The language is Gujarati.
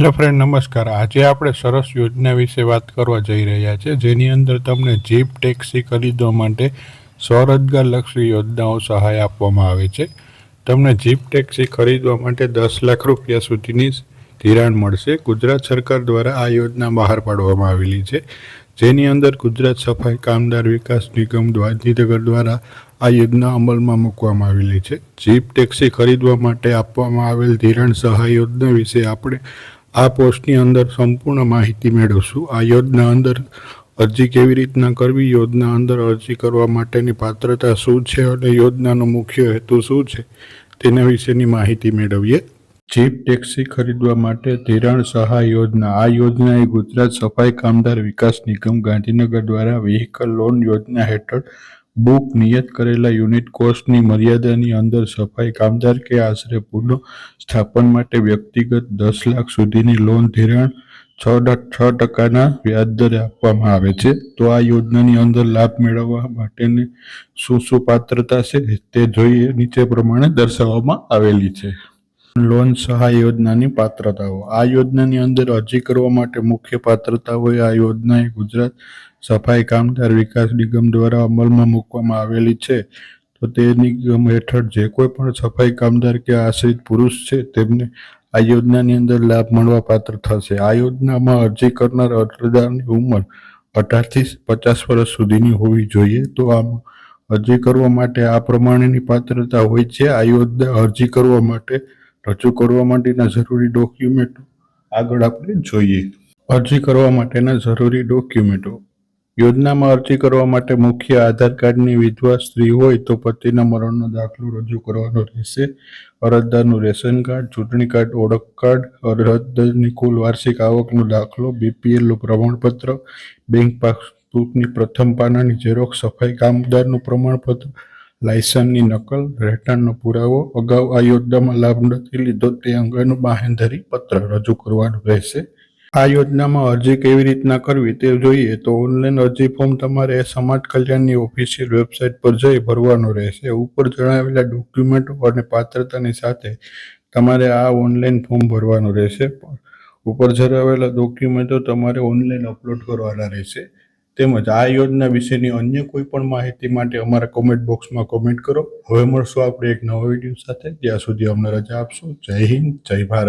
હેલો ફ્રેન્ડ નમસ્કાર. આજે આપણે સરસ યોજના વિશે વાત કરવા જઈ રહ્યા છે, જેની અંદર તમને જીપ, ટેક્સી ખરીદવા માટે સ્વરોજગાર લક્ષી યોજનાઓ સહાય આપવામાં આવે છે. તમને જીપ, ટેક્સી ખરીદવા માટે દસ લાખ રૂપિયા સુધીની ધિરાણ મળશે. ગુજરાત સરકાર દ્વારા આ યોજના બહાર પાડવામાં આવેલી છે, જેની અંદર ગુજરાત સફાઈ, કામદાર વિકાસ નિગમ ગાંધીનગર દ્વારા આ યોજના અમલમાં મૂકવામાં આવેલી છે. જીપ, ટેક્સી ખરીદવા માટે આપવામાં આવેલ ધિરાણ સહાય યોજના વિશે આપણે આ પોસ્ટની અંદર સંપૂર્ણ માહિતી મેળવશું. આ યોજના અંદર અરજી કેવી રીતના કરવી, યોજના અંદર અરજી કરવા માટેની પાત્રતા શું છે અને યોજનાનો મુખ્ય હેતુ શું છે તેના વિશેની માહિતી મેળવીએ. જીપ ટેક્સી ખરીદવા માટે ધિરાણ સહાય યોજના. આ યોજના એ ગુજરાત સફાઈ કામદાર વિકાસ નિગમ ગાંધીનગર દ્વારા વ્હીકલ લોન યોજના હેઠળ બુક નિયત કરેલા યુનિટ કોસ્ટની મર્યાદાની અંદર સફાઈ કામદાર કે આશરે પુનઃ સ્થાપન માટે વ્યક્તિગત દસ લાખ સુધીની લોન ધિરાણ છ છ ટકાના વ્યાજ દરે આપવામાં આવે છે. તો આ યોજનાની અંદર લાભ મેળવવા માટેની શું શું પાત્રતા છે તે જોઈએ નીચે પ્રમાણે દર્શાવવામાં આવેલી છે. લોન સહાય યોજનાની પાત્રતાઓ. આ યોજનાની અંદર અરજી કરવા માટે મુખ્ય પાત્રતા હોય આ યોજના એ ગુજરાત સફાઈ કામદાર વિકાસ નિગમ દ્વારા અમલમાં મૂકવામાં આવેલી છે. તો તે નિગમ હેઠળ જે કોઈ પણ સફાઈ કામદાર કે આશ્રિત પુરુષ છે, તેમને આ યોજનાની અંદર લાભ મળવા પાત્ર થશે. આ યોજનામાં અરજી કરનાર અરજદારની ઉંમર અઢારથી પચાસ વર્ષ સુધીની હોવી જોઈએ. તો આમ અરજી કરવા માટે આ પ્રમાણેની પાત્રતા હોય છે. આ યોજના અરજી કરવા માટે રજૂ કરવા માટેના જરૂરી ડોક્યુમેન્ટો આગળ આપણે જોઈએ. અરજી કરવા માટેના જરૂરી ડોક્યુમેન્ટો. યોજનામાં અરજી કરવા માટે મુખ્ય આધાર કાર્ડની વિધવા સ્ત્રી હોય તો પતિના મરણનો દાખલો રજૂ કરવાનો રહેશે. અરજદારનું રેશન કાર્ડ, ચૂંટણી કાર્ડ, ઓળખ કાર્ડ, અરજદારની કુલ વાર્ષિક આવકનો દાખલો, બીપીએલનું પ્રમાણપત્ર, બેંક પાસબુકની પ્રથમ પાનાની ઝેરોક્ષ, સફાઈ કામદારનું પ્રમાણપત્ર લાયસન્સની નકલ, રહેઠાણનો પુરાવો, અગાઉ આ યોજનામાં લાભ નથી લીધો તે અંગેનું બાહેંધરી પત્ર રજૂ કરવાનું રહેશે. આ યોજનામાં અરજી કેવી રીતના કરવી તે જોઈએ તો ઓનલાઈન અરજી ફોર્મ તમારે સમાજ કલ્યાણની ઓફિશિયલ વેબસાઇટ પર જઈ ભરવાનું રહેશે. ઉપર જણાવેલા ડોક્યુમેન્ટો અને પાત્રતાની સાથે તમારે આ ઓનલાઈન ફોર્મ ભરવાનું રહેશે. ઉપર જણાવેલા ડોક્યુમેન્ટો તમારે ઓનલાઈન અપલોડ કરવાના રહેશે. તેમજ આ યોજના વિશેની અન્ય કોઈ પણ માહિતી માટે અમારા કોમેન્ટ બોક્સમાં કોમેન્ટ કરો. હવે મળશું આપણે એક નવા વીડિયો સાથે. ત્યાં સુધી અમને રજા આપશો. જય હિન્દ, જય ભારત.